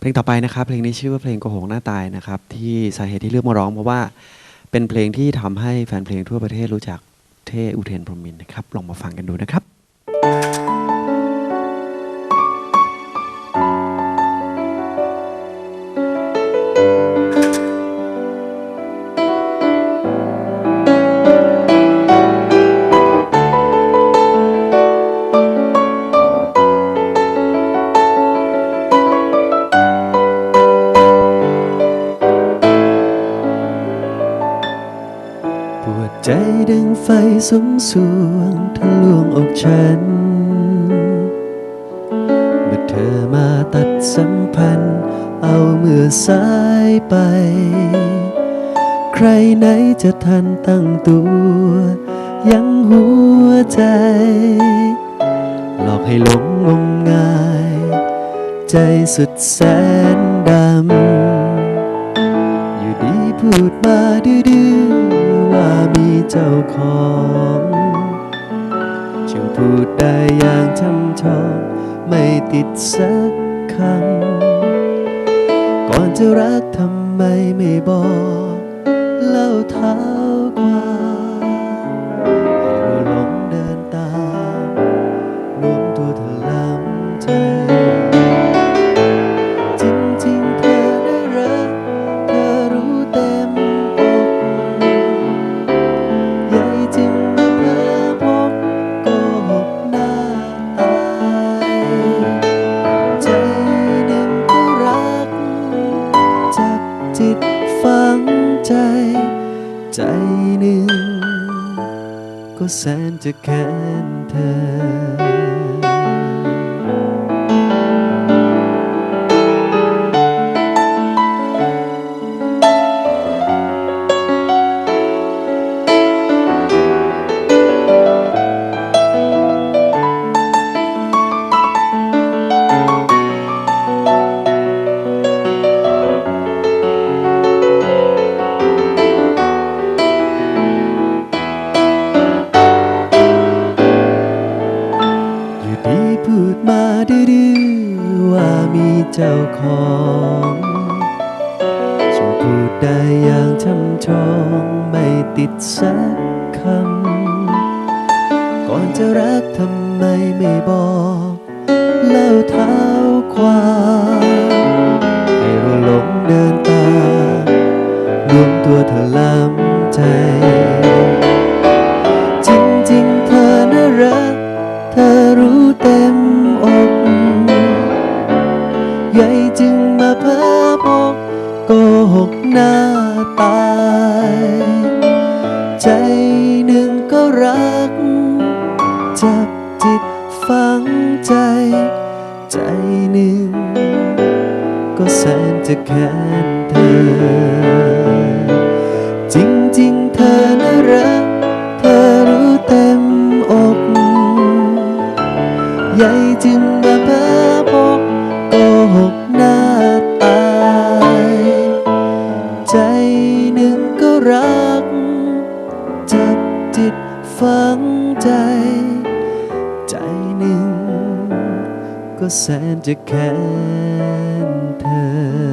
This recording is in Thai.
เพลงต่อไปนะครับ เพลงนี้ชื่อว่าเพลงโกหกหน้าตายนะครับ ที่สาเหตุที่เลือกมาร้อง เพราะว่าเป็นเพลงที่ทำให้แฟนเพลงทั่วประเทศรู้จักเท่อุเทนพรหมินนะครับลองมาฟังกันดูนะครับ วดใจดังไฟสมสวงทะลวงอกฉัน เมื่อเธอมาตัดสัมพันธ์ เอาเมื่อสายไป ใครไหนจะทันตั้งตัว ยังหัวใจ หลอกให้หลงงมงาย ใจสุดแสนดำ อยู่ดีพูดมาดื้อ เจ้าของจึงพูดได้อย่างช่ำทองไม่ติดสักคำ ก่อนจะรักทำไมไม่บอกเล่าท้า ก็แสนจะแค้นเธอ เจ้าของฉันพูดได้อย่างชำชองไม่ติดสักคำ ก่อนจะรักทำไมไม่บอก เล่าเท้า ใหญ่จึงมาเพ้อพกโกหกหน้าตาย ใจหนึ่งก็รัก จับจิตฝังใจ ใจหนึ่ง ก็แสนจะแค้นเธอจริงๆ เธอน่ารัก เธอรู้เต็มอก ใหญ่จึง หกหน้าตายใจหนึ่งก็รัก จับจิตฝังใจ ใจหนึ่งก็แสนจะแค้นเธอ